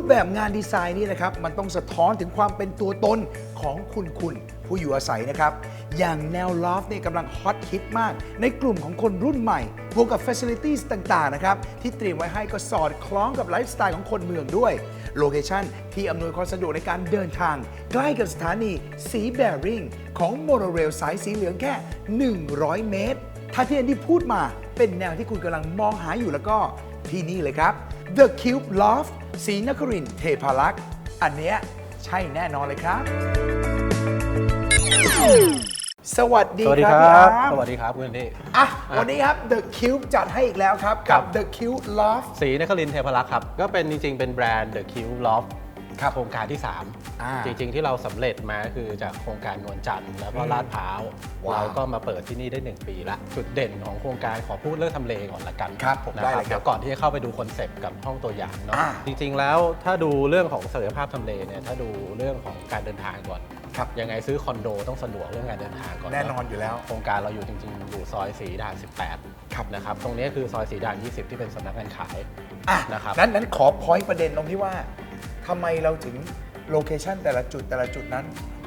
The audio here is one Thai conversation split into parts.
ปแบบงานดีไซน์นี่นะครับมันต้องสะท้อนถึงความเป็นตัวตนของคุณคุณผู้อยู่อาศัยนะครับ อย่างแนวลอฟเนี่ยกำลังฮอตฮิตมาก ในกลุ่มของคนรุ่นใหม่ บวกกับ Facilities ต่าง ๆ นะครับ ที่เตรียมไว้ให้ก็สอดคล้องกับไลฟ์สไตล์ของคนเมืองด้วย โลเคชันที่อำนวยความสะดวกในการเดินทาง ใกล้กับสถานีสีแบริ่งของโมโนเรลสายสีเหลืองแค่ 100 เมตร ถ้าที่อันที่พูดมาเป็นแนวที่คุณกำลังมองหาอยู่แล้วก็ ที่นี่เลยครับ The Cube Loft ศรีนครินทร์เทพารักษ์ อันเนี้ยใช่แน่นอนเลยครับ สวัสดีสวัสดีคครัรับบ พี่อาร์มสวัสดีครับคุณนี่อะวันนี้ครับ The Cube จัดให้อีกแล้วครับครักับบ The Cube Loft สีนครินทร์เทพรักษ์ครับ ก็เป็นจริงๆ เป็นแบรนด์ The Q Loft ครับ โครงการที่อ่า3จริง ๆ ที่เราสำเร็จมาคือจากโครงการนวลจันทร์แล้วก็ลาดพร้าวว้าวเราก็มาเปิดที่นี่ได้ 1 ปีละ จุดเด่นของโครงการขอพูดเรื่องทำเลก่อนละกันครับผมนะได้เลยครับเดี๋ยวก่อนที่จะเข้าไปดูคอนเซปต์กับห้องตัวอย่างเนาะอ่าจริง ๆ แล้วถ้าดูเรื่องของศักยภาพทำเลเนี่ยถ้าดูเรื่องของการเดินทางก่อนครับยังไงซื้อคอนโดต้องสะดวกเรื่องการเดินทางก่อนเะแน่นอนอยู่แล้วโครงการเราอยู่จริง ๆ อยู่ซอยสีด่าน 18ครับนะครับตรงนี้คือซอยสีด่าน 20 ที่เป็นสำนักงานขายอะนะครับนั้นนั้นขอพอยต์ประเด็นตรงที่ว่า ทำไมเราถึงโลเคชันแต่ละจุดแต่ละจุดนั้น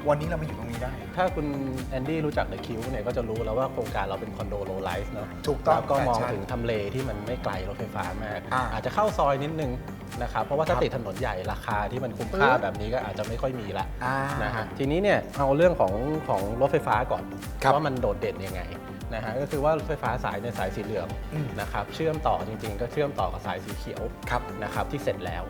วันนี้เรามาอยู่ตรงนี้ได้ ถ้าคุณแอนดี้รู้จักเดอะคิวเนี่ยก็จะรู้แล้วว่าโครงการเราเป็นคอนโดโลไลฟ์เนาะถูกต้องแล้วก็มองแฟชั่นถึงทำเลที่มันไม่ไกลรถไฟฟ้ามากอ่าอาจจะเข้าซอยนิดนึงนะครับเพราะว่าถ้าครับติดถนนใหญ่ราคาที่มันคุ้มค่าปึ๊บแบบนี้ก็อาจจะไม่ค่อยมีละอ่า นะฮะทีนี้เนี่ยเอาเรื่องของของรถไฟฟ้าก่อนครับ ว่ามันโดดเด่นยังไง นะฮะก็คือว่ารถไฟฟ้าสายในยสายสีเหลืองอืมนะครับเชื่อมต่อจริงๆ ก็เชื่อมต่อกับสายสีเขียวครับนะครับที่เสร็จแล้ว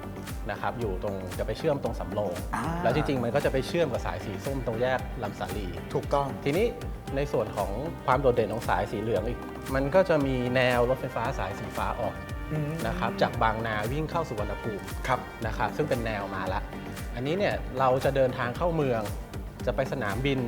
นะครับอยู่ตรงจะไปเชื่อมตรงสำโรงอ่าแล้วจริงๆมันก็จะไปเชื่อมกับสายสีส้มตรงแยกลำสาลีถูกต้องทีนี้ในส่วนของความโดดเด่นของสายสีเหลืองอีก มันก็จะมีแนวรถไฟฟ้าสายสีฟ้าออกอืมนะครับจากบางนาวิ่งเข้าสุวรรณภูมิครับนะครับซึ่งเป็นแนวมาละ อันนี้เนี่ยเราจะเดินทางเข้าเมืองจะไปสนามบิน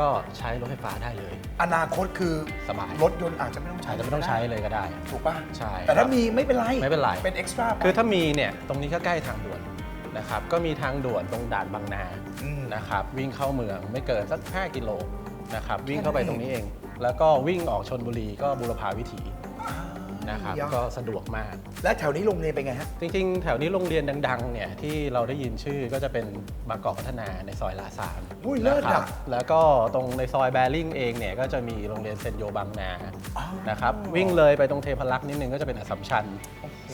ก็ใช้รถไฟฟ้าได้เลย อนาคตคือสบาย รถยนต์อาจจะไม่ต้องใช้อาจจะไม่ต้องใช้เลยก็ได้ ถูกป่ะใช่แต่ถ้าครับมีไม่เป็นไรไม่เป็นไร เป็นเอ็กซ์ตร้าคือถ้ามีเนี่ยตรงนี้ก็ใกล้ทางด่วนนะครับก็มีทางด่วนตรงด่านบางนามนะครับวิ่งเข้าเมืองไม่เกินสัก 5 กิโลนะครับวิ่งเข้าไปแค่นั้นตรงนี้เอง แล้วก็วิ่งออกชนบุรีก็บุรพาวิถี นะครับยอดก็สะดวกมาก และแถวนี้โรงเรียนเป็นไงฮะ จริงๆ แถวนี้โรงเรียนดังๆ เนี่ยที่เราได้ยินชื่อก็จะเป็นบางกอกพัฒนาในซอยลาซานอุ้ยเลิศนะครัอะบแล้วก็ตรงในซอยแบริ่งเองเนี่ยก็จะมีโรงเรียนเซนโยบางนาอ๋อ นะครับวิ่งเลยไปตรงเทพารักษ์นิดนึงก็จะเป็นอสสัมชัญ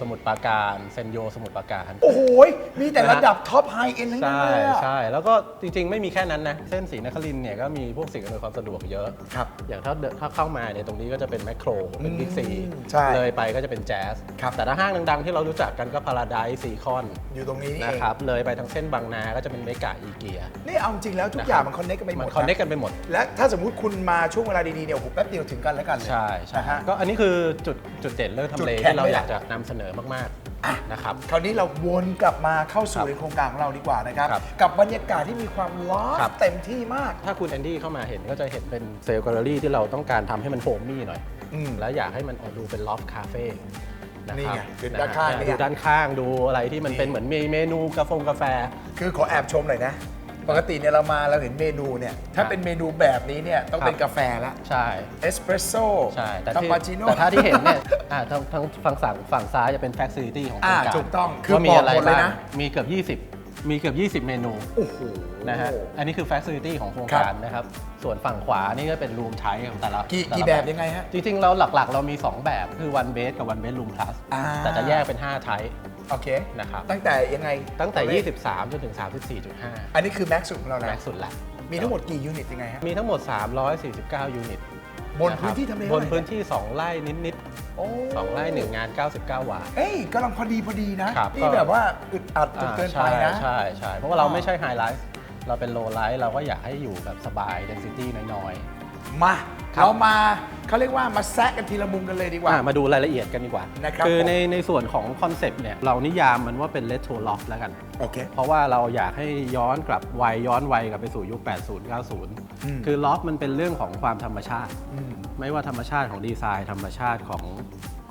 สมุทรปราการเซนโยสมุทรปราการ โอ้โหยมีแต่ระดับท็อปไฮเอ็นทั้งนั้นใช่เลยอะ ใช่แล้วก็จริง ๆ ไม่มีแค่นั้นนะ เส้นสีนครินทร์เนี่ยก็มีพวกสิ่งอำนวยความสะดวกเยอะ ครับอย่างถ้าเดินถ้าเข้ามาเนี่ยตรงนี้ก็จะเป็นแมคโครเป็นบิ๊กซีอืมใช่ เลยไปก็จะเป็นแจ๊สครับ แต่ถ้าห้างดังๆ ที่เรารู้จักกันก็พาราไดซ์ซีคอนอยู่ตรงนี้นี่นะเองครับเลยไปทางเส้นบางนาก็จะเป็นเมกาอีเกียนี่เอาจริงแล้วทุกอย่างมันคอนเนคกันไปหมมัดนคอนเนคกันไปหมด และถ้าสมมุติคุณมาช่วงเวลาดีๆเนี่ยโอ้โหแป๊บเดียวถึงกันแล้วกันเลยใช่ใช่นะฮะ ก็อันนี้คือจุดจุดเด่นเรื่องทำเลจุดแข็งที่เราเลยอแหละยากจะนำเสนอมากอะ ๆนะครับ คราวนี้เราวนกลับมาเข้าสู่ครับในโครงการของเราดีกว่านะครับ ครับกับบรรยากาศที่มีความล้อครับ เต็มที่มาก ถ้าคุณแอนดี้เข้ามาเห็นก็จะเห็นเป็นเซลล์แกลเลอรี่ที่เราต้องการทำให้มันโฮมมี่หน่อย อืม และอยากให้มันออกดูเป็นลอฟคาเฟ่นะนี่ครับไงดูด้านข้างะฮะเนี่ยดูด้านข้างดูอะไรที่มันนี่เป็นเหมือนมีเมนูกาแฟกาแฟ คือขอแอบชมหน่อยนะ ปกติเนี่ยเรามาเราเห็นเมนูเนี่ย ถ้าครับเป็นเมนูแบบนี้เนี่ย ต้องเป็นครับ กาแฟละใช่ เอสเปรสโซ่ใช่ แต่คาที่ปาชิโน่แต่ถ้าที่เห็นเนี่ยอ่าทางทางฝั่งฝั่งฝั่งซ้ายจะเป็นแฟคซิลิตี้ของโครงอ่าการถูกต้อง คือว่ามีอะไรบอกหมดเลยบ้างนะ มีเกือบ 20 มีเกือบ 20 เมนูโอ้โห นะฮะ อันนี้คือแฟคซิลิตี้ของโครงครับการนะครับ ส่วนฝั่งขวานี่ก็เป็นรูมใช้ของแต่ละกี่ต่ละกี่แบบยังไงฮะ จริงๆ เราหลักๆ เรามี 2 แบบคือ one bed กับ one bedroom plus อ่าแต่จะแยกเป็น 5 ไทป์โอเค นะครับ ตั้งแต่ยังไง ตั้งแต่ตัวเลข23 จนถึง 34.5 อันนี้คือแม็กซ์สุดของเราแม็นะกสุดละมีทั้งหมดกี่ยูนิตยังไงฮะ มีทั้งหมด 349 ยูนิต บนพื้นที่ทำเลบเท่านไหร่ พื้นที่ 2 ไร่นิดโอ้ๆ2ไร่1งาน 99 วา เอ้ยกำลังพอดีพอดีนะครับ นี่แบบว่าอึดอัดจนเกินไปนะ อ่าใช่ใช่ใช่เพราะว่าเราอ่าไม่ใช่ไฮไลท์เราเป็นโลไลท์เราก็อยากให้อยู่แบบสบาย d ดนซิตี้น้อยมา ครับ เรามาเขาเรียกว่ามาแซะกันทีละมุมกันเลยดีๆกว่า อะมาดูรายละเอียดกันดีกว่านะครับคือผม ในในส่วนของคอนเซปต์เนี่ยเรานิยามมันว่าเป็น retro loft แล้วกัน โอเค เพราะว่าเราอยากให้ย้อนกลับวัยย้อนวัยกลับไปสู่ยุค 80 อืม90 คือล็อกมันเป็นเรื่องของความธรรมชาติ อืม ไม่ว่าธรรมชาติของดีไซน์ ธรรมชาติของ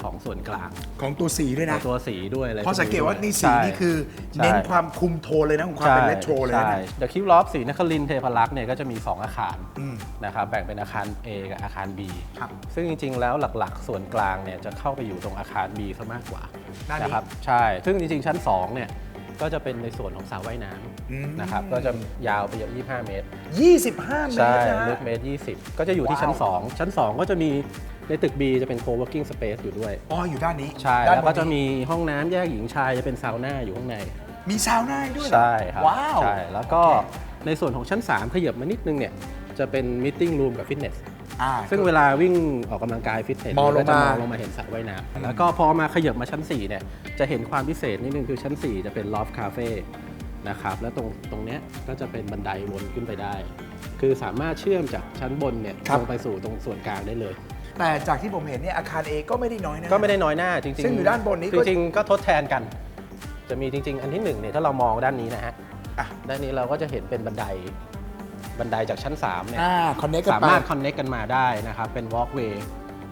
ของส่วนกลางของตัวสีด้วยขอนะงตัวสีด้วยอะไรเพราะสังเกตว่านี่สีใช่นี่คือใช่เน้นความคุมโทนเลยนะของความเป็นเรโทรเลยนะใช่เดอะคิวล็อฟสีนครินทร์เทพารักษ์เนี่ยก็จะมี 2 อาคารอืมนะครับแบ่งเป็นอาคาร A กับอาคาร B ครับซึ่งจริง ๆ แล้วหลักๆ ส่วนกลางเนี่ยจะเข้าไปอยู่ตรงอาคาร B ซะมากกว่าด้านนี้นะครับใช่ ซึ่งจริง ๆ ชั้น 2 เนี่ยก็จะเป็นในส่วนของสระว่ายน้อืมำนะครับก็จะยาวไปเยอะ25 เมตร 25 เมใช่ตรนะลึฮะกเมตร 20 ก็จะอยู่ที่ชั้นว้าว2ชั้น 2 ก็จะมี ในตึก B จะเป็น co-working space อยู่ด้วย อ๋ออยู่ด้านนี้ใช่ด้านแล้วก็บนจะนี้มีห้องน้ำแยกหญิงชายจะเป็นซาวน่าอยู่ข้างใน มีซาวน่าให้ด้วยเหรอใช่ครับว้าว ใช่แล้วก็ในส่วนของชั้น 3 ขยับมานิดนึงเนี่ย จะเป็นมิ e รูมกับฟิตเนส อ่า ซึ่งเวลาวิ่งออกกำลังกายฟิตเนสมองลงมาก็จะมองลงมาเห็นสระว่ายน้ำแล้วก็พอมาขยับมาชั้น 4 เนี่ย จะเห็นความพิเศษนิดนึงคือชั้น 4 จะเป็นลอฟคาเฟ่นะครับ แล้วตรงตรงเนี้ยก็จะเป็นบันไดวนขึ้นไปได้ คือสามารถเชื่อมจากชั้นบนเนี่ยลงไปสู่ตรงส่วนกลางได้เลย แต่จากที่ผมเห็นเนี่ยอาคารเอก็ไม่ได้น้อยนะ ก็ไม่ได้น้อยหน้าจริงๆซึ่งอยู่ด้านบนนี้ก็ จริงๆก็ทดแทนกัน จะมีจริง ๆ อันที่หนึ่งเนี่ยถ้าเรามองด้านนี้นะฮะอะด้านนี้เราก็จะเห็นเป็นบันไดบันไดจากชั้น3เนี่ยอ่าคอนเนคกันสาไป มารถคอนเน็กกันมาได้นะครับเป็นวอล์ก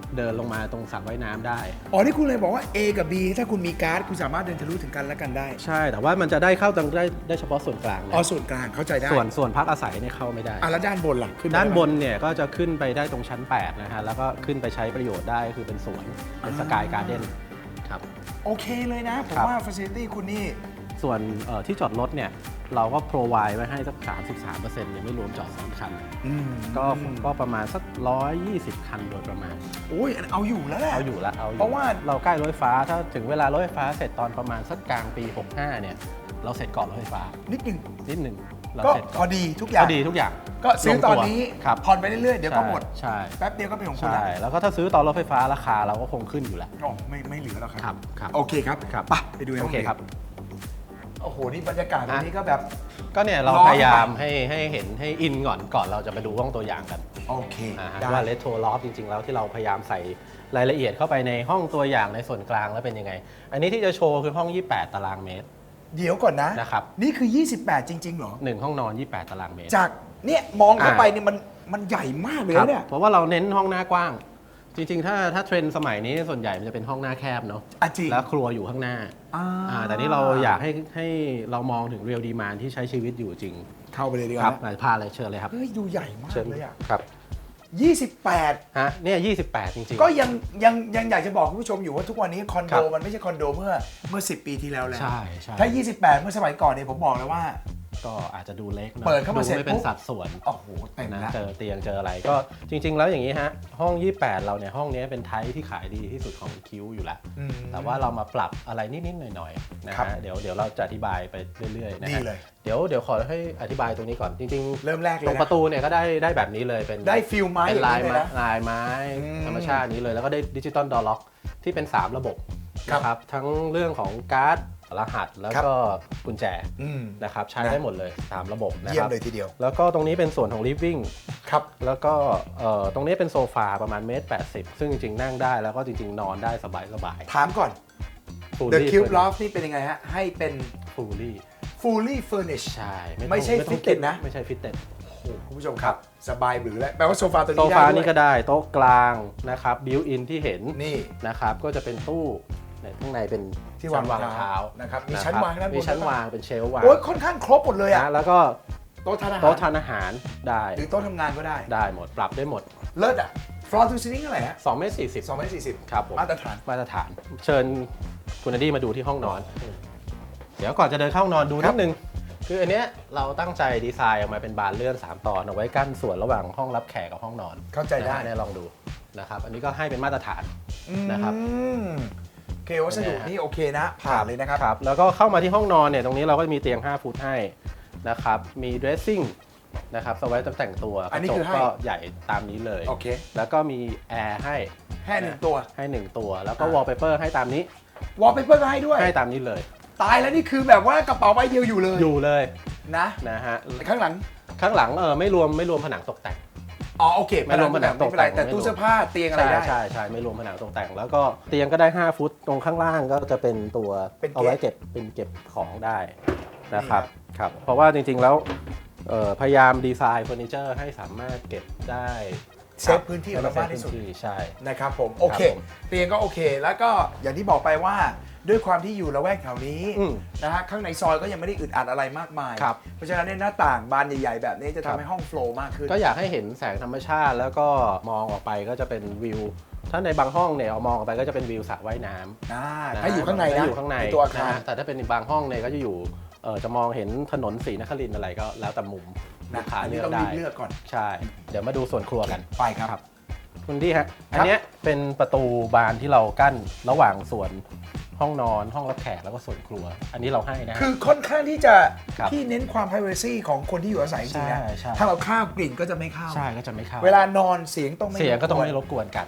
เวย์เดินลงมาตรงสระว่ายน้ำได้ อ๋อนี่คุณเลยบอกว่า A กับ B ถ้าคุณมีการ์ดคุณสามารถเดินทะลุถึงกันและกันได้ ใช่แต่ว่ามันจะได้เข้าตรงได้ได้เฉพาะส่วนกลางนะอ๋อส่วนกลางเข้าใจได้ส่วนส่วนพักอาศัยเนี่ยเข้าไม่ได้ อะแล้วด้านบนล่ะขึ้นไปด้านไหมบนเนี่ยก็จะขึ้นไปได้ตรงชั้น 8 นะฮะ แล้วก็ขึ้นไปใช้ประโยชน์ได้คือเป็นสวนเป็นสกายการ์เด้นครับ โอเคเลยนะ ผมครับว่าฟ a ซิลิตี้คุณนี่ ส่วนเอ่อที่จอดรถเนี่ยเราก็โปรไวไว้ให้สัก 33%ยังไม่รวมจอดสองคันอืมก็ก็ประมาณสัก 120 คันโดยประมาณ โอ้ยเอาอยู่แล้วแหละ เอาอยู่ละเอาอยู่เพราะว่าเราใกล้รถไฟฟ้า ถ้าถึงเวลารถไฟฟ้าเสร็จตอนประมาณสักกลางปี 65 เนี่ย เราเสร็จก่อนรถไฟฟ้า นิดหนึ่งนิดหนึ่งเราก็เสร็จพก่ออนดีทุกอย่างก็ดีทุกอย่าง ก็ซื้อตอนนี้ลงตัวครับผ่อนไปเรื่อยๆ เดี๋ยวก็หมด ใช่ แป๊บเดียวก็เป็นของคุณใช่แล้วแล้วก็ถ้าซื้อตอนรถไฟฟ้าราคาเราก็คงขึ้นอยู่แล้วโอ้ไม่ไม่เหลือแล้วคครัรับครับ โอเคครับครับไปไปดูในโอห้องเคเรียนครับโอ้โห นี่บรรยากาศตรงนี้ก็แบบ ก็เนี่ยเราร้อนพยายามให้ให้เห็นให้อินก่อนก่อนเราจะไปดูห้องตัวอย่างกันโอเคอ่าฮะได้ว่าเลโทรลอฟจริง ๆ แล้วที่เราพยายามใส่รายละเอียดเข้าไปในห้องตัวอย่างในส่วนกลางแล้วเป็นยังไง อันนี้ที่จะโชว์คือห้อง 28 ตารางเมตร เดี๋ยวก่อนนะ นะครับ นี่คือ 28 จริง ๆ เหรอ หนึ่งห้องนอน 28 ตารางเมตร จากเนี่ยมองเข้าอ่าไปเนี่ยมันมันใหญ่มากเลยครับนะเนี่ย เพราะว่าเราเน้นห้องหน้ากว้าง จริงๆ ถ้าถ้าเทรนด์สมัยนี้ส่วนใหญ่มันจะเป็นห้องหน้าแคบเนาะอะจริง แล้วครัวอยู่ข้างหน้าอ่าอ่าแต่นี่เราอยากให้ให้เรามองถึงเรียลดีมานที่ใช้ชีวิตอยู่จริงเข้าไปเลยดีกครัว่าบไหนพาเลยเชิญเลยครับ เฮ้ยดูใหญ่มากเชิญเลยอะครับ28 ฮะเนี่ย28 จริงๆ ก็ยังยังยังอยากจะบอกคุณผู้ชมอยู่ว่าทุกวันนี้คอนครัโดบ มันไม่ใช่คอนโดเมื่อเมื่อ 10 ปีที่แล้วแล้ว ใช่ใช่ ถ้า 28 เมื่อสมัยก่อนเนี่ยผมบอกเลยว่า ก็อาจจะดูเล็กหน่อยเปิดเข้ามาเสร็จไม่เป็ปุ๊นบสัดส่วนโอ้โหเต็มนะแล้วเจอเตียงเจออะไรก็จริง ๆ แล้วอย่างนี้ฮะห้อง 28 เราเนี่ยห้องนี้เป็นไทป์ที่ขายดีที่สุดของคิวอยู่แล้วอืมแต่ว่าเรามาปรับอะไรนิดๆหน่อยๆนะครับฮะเดี๋ยวเดี๋ยวเราจะอธิบายไปเรื่อยๆนะดีฮะเลยเดี๋ยวเดี๋ยวขอให้อธิบายตรงนี้ก่อนจริงเริ่มแรกๆเลตรยงนะประตูเนี่ยก็ได้ได้แบบนี้เลยเป็นได้ฟิลไม้เป็นลายองนี้ไม้นะลายไม้อืมธรรมชาตินี้เลยแล้วก็ได้ดิจิตอลดอลล็อกที่เป็น 3 ระบบครับนะครับทั้งเรื่องของการ์ด รหัสแล้วก็กุญแจอืม นะครับใช้นะได้หมดเลย3ระบบนะเยี่คยมรับเลยทีเดียว แล้วก็ตรงนี้เป็นส่วนของ living ครับ แล้วก็เอ่อตรงนี้เป็นโซฟาประมาณเมตรแปซึ่งจริงๆนั่งได้แล้วก็จริง ๆ นอนได้สบายสบายถามก่อน The Cube Loft นี่เป็นยังไงฮะ ให้เป็น ฟูลี่ fully furnished ใช่ไม่ใช่ต้อง fitted นะ ไม่ใช่ฟิตเต็ดโอ้โหคุณผู้ชมครับ สบายหรือแล้วแปลว่าโซฟาตัวโซนี้ฟาได้นี่ด้ก็วยได้โต๊ะกลางนะครับบิวอินที่เห็นนี่ นะครับก็จะเป็นตู้เนี่ย ข้างในเป็นที่วางชั้นวางรองเท้าเท้านะครับมีะชั้นวางด้านบนมีชั้นด้วยปะวางเป็นเชลฟ์วางโอ้ยค่อนข้างครบหมดเลยอะนะแล้วก็โต๊ะทานอาหารโต๊ะทานอาหารได้หรือโต๊ะทำงานก็ได้ได้หมดปรับได้หมดเลิศอะ floor to ceiling เท่าไหร่ฮะ2เมตร40 2เมตรสี่สิบครับผมมาตรฐานมาตรฐาน เชิญคุณอดี้มาดูที่ห้องนอน เดี๋ยวก่อนจะเดินเข้าห้องนอนดูครันิบดนึง คืออันเนี้ยเราตั้งใจดีไซน์ออกมาเป็นบานเลื่อน 3 ตอนเอาไว้กั้นส่วนระหว่างห้องรับแขกกับห้องนอน เข้าใจได้นะฮะเนี่ยลองดูนะครับ อันนี้ก็ให้เป็นมาตรฐานนะครับอืมโอ เควัสดุนี่โอเคนะ ผ่านเลยนะครับ ครับแล้วก็เข้ามาที่ห้องนอนเนี่ยตรงนี้เราก็มีเตียง 5 ฟุตให้นะครับมี dressing นะครับสไว้แต่งตัวกอันระนี้จคืกอให้ ก็ใหญ่ตามนี้เลยโอเคแล้วก็มีแอร์ให้แค่หนึ่งตัวให้หนึ่งตัว แล้วก็อ่า wallpaper ให้ตามนี้วอลเปเปอร์ก็ให้ด้วย ให้ตามนี้เลย ตายแล้วนี่คือแบบว่ากระเป๋าใบเดียวอยู่เลยอยู่เลยนะนะฮะข้างหลังข้างหลังเออไม่รวมไม่รวมผนังตกแต่ง อ๋อโอเคไม่รวมผนังไม่เป็นไรตกแต่งแต่ไม่รวมตู้เสื้อผ้าเตียงอะไรใช่ได้ใช่ใช่ไม่รวมผนังตกแต่ง แล้วก็เตียงก็ได้ 5 ฟุตตรงข้างล่างก็จะเป็นตัวเป็นเก็บ เอาไว้เก็บเป็นเก็บของได้นะครับนี่ครับ เพราะว่าจริงๆแล้วเอ่อพยายามดีไซน์เฟอร์นิเจอร์ให้สามารถเก็บได้เซฟพื้นที่ของเรามากที่สุดเซฟพื้นใช่ นะครับผม โอเค ครับผม เตียงก็โอเค แล้วก็อย่างที่บอกไปว่า ด้วยความที่อยู่ละแวกแถวนี้อืมนะฮะข้างในซอยก็ยังไม่ได้อึดอัดอะไรมากมาย ครับ เพราะฉะนั้นเนี่ยหน้าต่างบานใหญ่ ๆ แบบนี้จะครัทำบให้ห้องโฟล์มากขึ้น ก็อยากให้เห็นแสงธรรมชาติ แล้วก็มองออกไปก็จะเป็นวิว ถ้าในบางห้องเนี่ยเอามองออกไปก็จะเป็นวิวสระว่ายน้ำอ่านะถ้าอยู่ข้างในถ้นะอยู่ข้างในตัวอาคารนะฮะแต่ถ้าเป็นบางห้องเนี่ยก็จะอยู่เออจะมองเห็นถนนศรีนครินทร์อะไรก็แล้วแต่มุมลูนะกค้าอันเลืนี้อกต้องได้รีบเลือกก่อน ใช่ เดี๋ยวมาดูส่วนครัวกัน ไปครับ คุณที่ฮะ อันเนี้ยเป็นประตูบานที่เรากั้นระหว่างส่วน ห้องนอนห้องรับแขกแล้วก็ส่วนครัว อันนี้เราให้นะฮะ คือค่อนข้างที่จะครับที่เน้นความ privacy ของคนที่อยู่อาศัยจริงๆนะ ใช่ใช่ ถ้าเราข้าวกลิ่นก็จะไม่เข้า ใช่ก็จะไม่เข้า เวลานอนเสียงต้องไม่ เสียงก็ต้องรบไม่วรบกวนกัน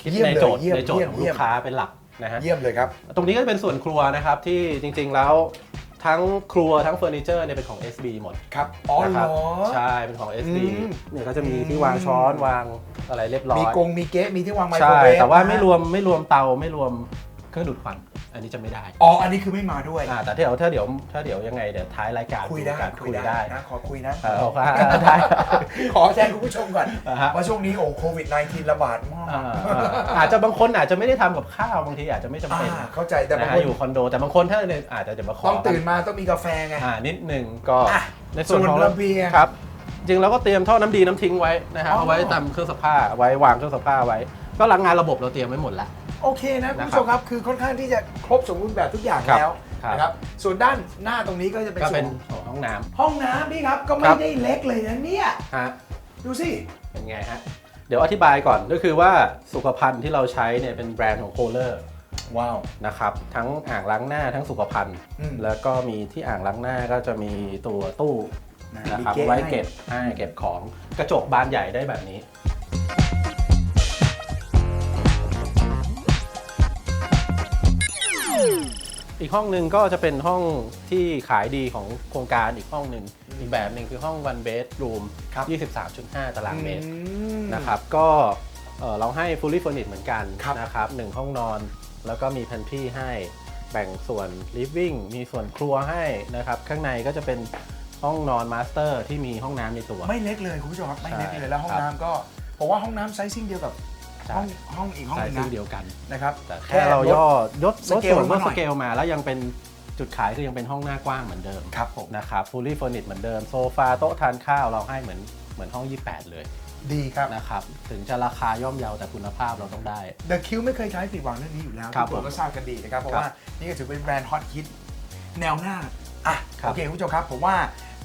คิดเยี่ยมในเลยโจทย์เยี่ยมในโจทย์เยี่ยมของเยี่ลูยม กค้าเป็นหลักนะฮะ เยี่ยมเลยครับ ตรงนี้ก็จะเป็นส่วนครัวนะครับที่จริงๆแล้วทั้งครัวทั้งเฟอร์นิเจอร์เนี่ยเป็นของ SB หมดครับ อ๋อนะเหครรัอ ใช่เป็นของ SB อืม เนี่ยก็จะมีที่วางช้อนวางอะไรเรียบร้อยมีกงมีเก๊ะมีที่วางไมโครใช่เวฟแต่ว่านะไม่รวมไม่รวมเตาไม่รวมเครื่องดูดควัน อันนี้จะไม่ได้อ๋อ อันนี้คือไม่มาด้วย อ่าแต่ถ้าเดี๋ยวถ้าเดี๋ยวถ้าเดี๋ยวยังไงเดี๋ยวท้ายรายการคุยได้กันคุคุยยได้ได้นะขอคุยนะเออได้ได้ ขอแจ้งคุณผู้ชมก่อนอ่าฮะ ว่าช่วงนี้โอ้โควิด -19 ระบาดมากอ่าอ่าอาจจะบางคนอาจจะไม่ได้ทำกับข้าวบางทีอาจจะไม่จำอ่าเป็นเข้าใจแต่บานะงฮะคนอยู่คอนโด แต่บางคนถ้าเนี่ยอาจจะเดี๋ยวมาขอต้องตื่นมาต้องมีกาแฟไง อ่านิดหนึ่งก็อะในส่วนของส่วนระเบียงครับจริงเราก็เตรียมท่อน้ำดีน้ำทิ้งไว้นะฮะอ๋อ เอาไว้ตามเครื่องซักผ้าไว้วางเครื่องซักผ้าไว้ ก็รังงานระบบเราเตรียมไว้หมดแล้ว โอเคนะคุณนะผู้ชมครับคือค่อนข้างที่จะครบสมบูรณ์แบบทุกอย่างครับแล้วครับ นะครับส่วนด้านหน้าตรงนี้ก็จะเป็นก็ส่วเป็นนห้องน้ ห้องน้ำพี่ครับก็คไม่รับได้เล็กเลยนะเนี่ยำฮะดูสิ เป็นไงฮะ เดี๋ยวอธิบายก่อนก็คือว่าสุขภัณฑ์ที่เราใช้เนี่ยเป็นแบรนด์ของโคเลอร์ว้าว นะครับทั้งอ่างล้างหน้าทั้งสุขภัณฑ์ อืม แล้วก็มีที่อ่างล้างหน้าก็จะมีตัวตู้นะนะครับมีเก๊ะไว้ให้เก็บให้เก็บของกระจกบานใหญ่ได้แบบนี้ อีกห้องหนึ่งก็จะเป็นห้องที่ขายดีของโครงการอีกห้องหนึ่งอีกแบบหนึ่งคือห้อง one bedroom ครับ23.5 ตารางเมตรอืมนะครับก็เอ่อเราให้ fully furnished เหมือนกันครับนะครับหนึ่งห้องนอนแล้วก็มี pantry ให้แบ่งส่วน living มีส่วนครัวให้นะครับข้างในก็จะเป็นห้องนอน master ที่มีห้องน้ำในตัว ไม่เล็กเลยคุณผู้ชมครับไม่เล็กใช่เลยแล้วห้องครับน้ำก็ผมว่าห้องน้ำไซซิ่งเดียวกับ ใช่ ห้องห้องอีกห้องหใช่นึงซึ่งนะเดียวกัน นะครับ แต่แค่เราย่อยศสลดเกลส่วนมาลดหน่สอย เกลมาแล้วยังเป็นจุดขายคือยังเป็นห้องหน้ากว้างเหมือนเดิมครับผมนะครับ fully furnished เหมือนเดิมโซฟาโต๊ะทานข้าวเราให้เหมือนเหมือนห้อง 28 เลยดีครับ นะครับ ถึงจะราคาย่อมเยาแต่คุณภาพเราต้องได้ The Q ไม่เคยใช้ผิดหวังเรื่องนี้อยู่แล้วครับทุกคนก็ทราบกันดีนะครับ เพราะครับว่านี่ก็ถือเป็นแบรนด์ฮอตฮิตแนวหน้า อะ ครับ โอเค คุณผู้ชมครับ ผมว่า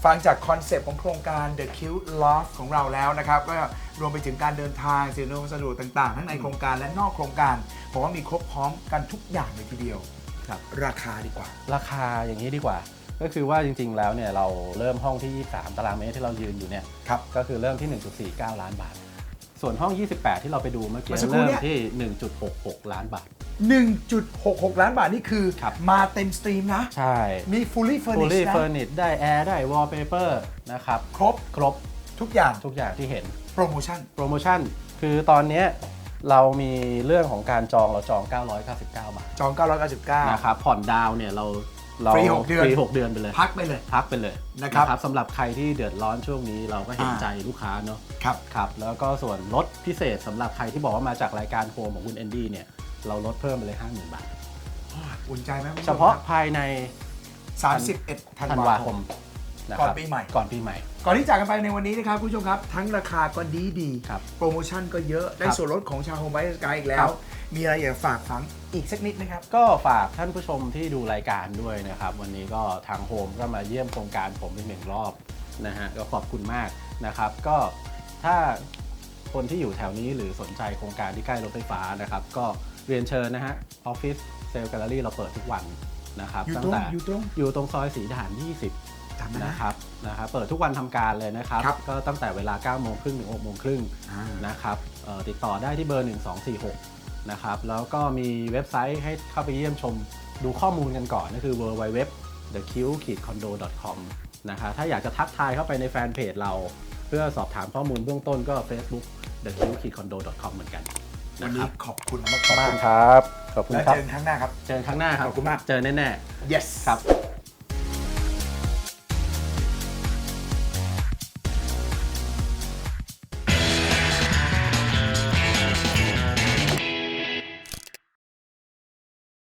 ฟังจากคอนเซปต์ของโครงการ The Q Loft ของเราแล้วนะครับ ก็รวมไปถึงการเดินทางสิ่งอำนวยความสะดวกต่างๆ ทั้งในโครงการและนอกโครงการผมว่ามีครบพร้อมกันทุกอย่างเลยทีเดียวครับราคาดีกว่า ราคาอย่างนี้ดีกว่า ก็คือว่าจริงๆแล้วเนี่ยเราเริ่มห้องที่ 23 ตารางเมตรที่เรายืนอยู่เนี่ยครับก็คือเริ่มที่ 1.49 ล้านบาท ส่วนห้อง 28 ที่เราไปดูเมื่อกี้เมื่อสักครู่เริ่เนี่มยที่ 1.66 ล้านบาท 1.66 ล้านบาทนี่คือครับ มาเต็มสตรีมนะ ใช่มี fully fully furnished นะ furnished ได้แอร์ได้ wallpaper นะครับ ครบครบทุกอย่างทุกอย่างที่เห็น โปรโมชั่น โปรโมชั่นคือตอนเนี้ยเรามีเรื่องของการจองเราจอง 999 บาทจอง 999 นะครับผ่อนดาวน์เนี่ยเรา เราฟรีหกเดือน ฟรีหกเดือนไปเลย พักไปเลย พักไปเลยนะครับสำหรับใครที่เดือดร้อนช่วงนี้เราก็เห็นอ่าใจลูกค้าเนาะครับครับ แล้วก็ส่วนลดพิเศษสำหรับใครที่บอกว่ามาจากรายการโฮมของคุณแอนดี้เนี่ยเราลดเพิ่มไปเลย 50,000 บาท อุ่นใจไหมคุณผู้ชเฉมพาะครับภายใน 31 ธัธันนวาวาคคมมะก่อนครับปีใหม่ก่อนปีใหม่ ก่อนที่จากกันไปในวันนี้นะครับคุณผู้ชมครับ ทั้งราคาก็ดีดีๆครับโปรโมชั่นก็เยอะได้ครับส่วนลดของชาวโฮมไบสกายอีกแล้ครัวบ มีอะไรอยากฝากฝังอีกสักนิดนะครับ ก็ฝากท่านผู้ชมที่ดูรายการด้วยนะครับ วันนี้ก็ทางโฮมก็มาเยี่ยมโครงการผมอีกหนึ่งรอบนะฮะก็ขอบคุณมากนะครับ ก็ถ้าคนที่อยู่แถวนี้หรือสนใจโครงการที่ใกล้รถไฟฟ้านะครับ ก็เรียนเชิญนะฮะออฟฟิศเซลล์แกลเลอรี่เราเปิดทุกวันนะครับอยู่ตั้ตรงแต่อยู่ตรง อยู่ตรงซอยสีด่าน 20จำนะนะครับนะครับ เปิดทุกวันทำการเลยนะครับครับ ก็ตั้งแต่เวลา9โมงครึ่งถึง6โมงครึ่งอ่า นะครับเอ่อติดต่อได้ที่เบอร์ 1246 นะครับ แล้วก็มีเว็บไซต์ให้เข้าไปเยี่ยมชมดูข้อมูลกันก่อนก็คือ www the q condo com นะครับถ้าอยากจะทักทายเข้าไปในแฟนเพจเรา เพื่อสอบถามข้อมูลเบื้องต้นก็ Facebook the q condo com เหมือนกันวันนะคนี้รับขอบคุณขอบมากคุณครับ ขอบๆคุณแล้วครับ เจอกันครั้งหน้าครับ เจอกันครั้งหน้าครับขอบคุณมาก เจอแน่ yes ๆ ครับ